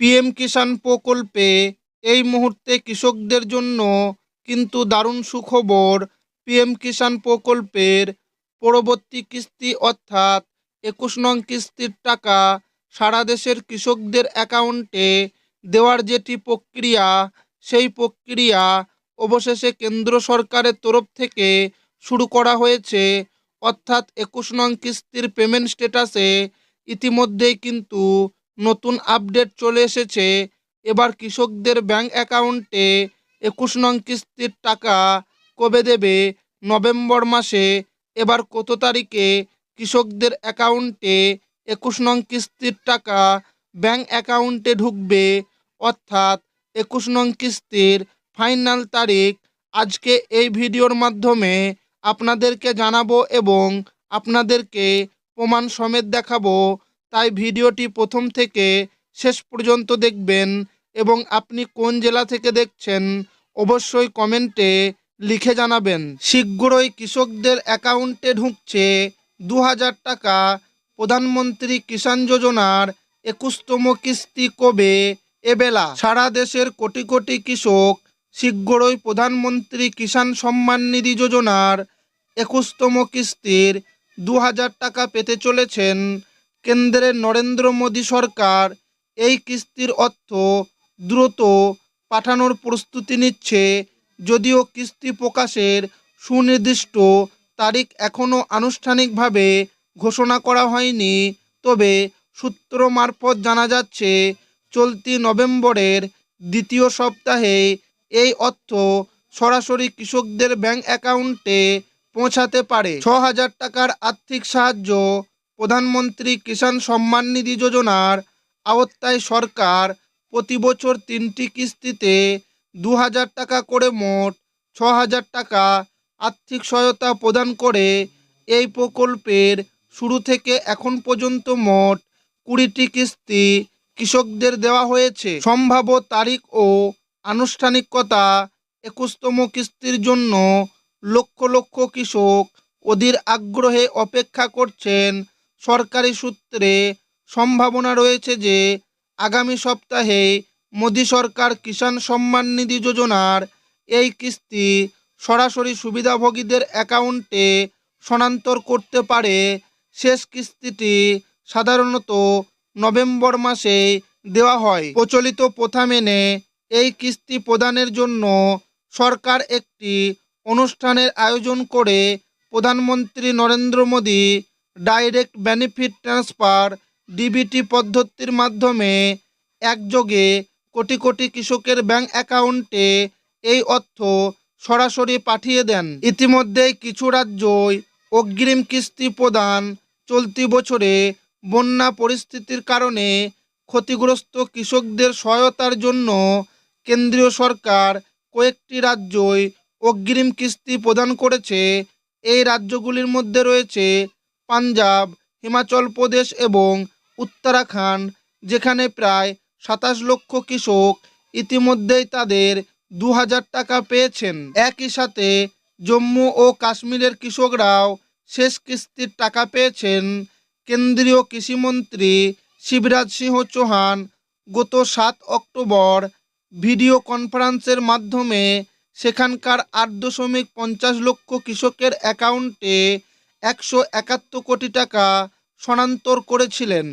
PM কিষাণ প্রকল্পে এই মুহূর্তে কৃষকদের জন্য কিন্তু দারুণ সুখবর পিএম কিষাণ প্রকল্পের পরবর্তী কিস্তি অর্থাৎ একুশ নং কিস্তির টাকা সারা দেশের কৃষকদের অ্যাকাউন্টে দেওয়ার যেটি প্রক্রিয়া, সেই প্রক্রিয়া অবশেষে কেন্দ্র সরকারের তরফ থেকে শুরু করা হয়েছে। অর্থাৎ একুশ নং কিস্তির পেমেন্ট স্ট্যাটাসে ইতিমধ্যেই কিন্তু নতুন আপডেট চলে এসেছে। এবার কৃষকদের ব্যাংক অ্যাকাউন্টে একুশ নং কিস্তির টাকা কবে দেবে নভেম্বর মাসে? এবার কত তারিখে কৃষকদের অ্যাকাউন্টে একুশ নং কিস্তির টাকা ব্যাংক অ্যাকাউন্টে ঢুকবে? অর্থাৎ একুশ নং কিস্তির ফাইনাল তারিখ আজকে এই ভিডিওর মাধ্যমে আপনাদেরকে জানাব এবং আপনাদেরকে প্রমাণ সমেত দেখাবো তাই ভিডিওটি প্রথম থেকে শেষ পর্যন্ত দেখবেন এবং আপনি কোন জেলা থেকে দেখছেন অবশ্যই কমেন্টে লিখে জানাবেন। শীঘ্রই কৃষকদের অ্যাকাউন্টে ঢুকছে দু হাজার টাকা প্রধানমন্ত্রী কিষাণ যোজনার একুশতম কিস্তি কবে এবেলা সারা দেশের কোটি কোটি কৃষক শীঘ্রই প্রধানমন্ত্রী কিষাণ সম্মান নিধি যোজনার একুশতম কিস্তির দু হাজার টাকা পেতে চলেছেন কেন্দ্রের নরেন্দ্র মোদী সরকার এই কিস্তির অর্থ দ্রুত পাঠানোর প্রস্তুতি নিচ্ছে, যদিও কিস্তি প্রকাশের সুনির্দিষ্ট তারিখ এখনও আনুষ্ঠানিকভাবে ঘোষণা করা হয়নি। তবে সূত্র মারফত জানা যাচ্ছে, চলতি নভেম্বরের দ্বিতীয় সপ্তাহে এই অর্থ সরাসরি কৃষকদের ব্যাংক অ্যাকাউন্টে পৌঁছাতে পারে। ছ হাজার টাকার আর্থিক সাহায্য প্রধানমন্ত্রী কিষাণ সম্মান নিধি যোজনার আওতায় সরকার প্রতি বছর তিনটি কিস্তিতে দু হাজার টাকা করে মোট ছ হাজার টাকা আর্থিক সহায়তা প্রদান করে এই প্রকল্পের শুরু থেকে এখন পর্যন্ত মোট কুড়িটি কিস্তি কৃষকদের দেওয়া হয়েছে। সম্ভাব্য তারিখ ও আনুষ্ঠানিকতা একুশতম কিস্তির জন্য লক্ষ লক্ষ কৃষক অধীর আগ্রহে অপেক্ষা করছেন সরকারি সূত্রে সম্ভাবনা রয়েছে যে আগামী সপ্তাহে মোদী সরকার কিষাণ সম্মান নিধি যোজনার এই কিস্তি সরাসরি সুবিধাভোগীদের অ্যাকাউন্টে স্থানান্তর করতে পারে। শেষ কিস্তিটি সাধারণত নভেম্বর মাসে দেওয়া হয়। প্রচলিত প্রথা মেনে এই কিস্তি প্রদানের জন্য সরকার একটি অনুষ্ঠানের আয়োজন করে প্রধানমন্ত্রী Narendra Modi direct benefit transfer DBT পদ্ধতির মাধ্যমে একযোগে কোটি কোটি কৃষকের ব্যাংক অ্যাকাউন্টে এই অর্থ সরাসরি পাঠিয়ে দেন। ইতিমধ্যেই কিছু রাজ্যই অগ্রিম কিস্তি প্রদান চলতি বছরে বন্যা পরিস্থিতির কারণে ক্ষতিগ্রস্ত কৃষকদের সহায়তার জন্য কেন্দ্রীয় সরকার কয়েকটি রাজ্যই অগ্রিম কিস্তি প্রদান করেছে। এই রাজ্যগুলির মধ্যে রয়েছে পাঞ্জাব, হিমাচল প্রদেশ এবং উত্তরাখণ্ড, যেখানে প্রায় সাতাশ লক্ষ কৃষক ইতিমধ্যেই তাদের দু হাজার টাকা পেয়েছেন। একই সাথে জম্মু ও কাশ্মীরের কৃষকরাও শেষ কিস্তির টাকা পেয়েছেন। কেন্দ্রীয় কৃষিমন্ত্রী শিবরাজ সিংহ চৌহান গত সাত অক্টোবর ভিডিও কনফারেন্সের মাধ্যমে সেখানকার আট দশমিক পঞ্চাশ লক্ষ কৃষকের অ্যাকাউন্টে একশো একাত্তর কোটি টাকা স্থানান্তর করেছিলেন।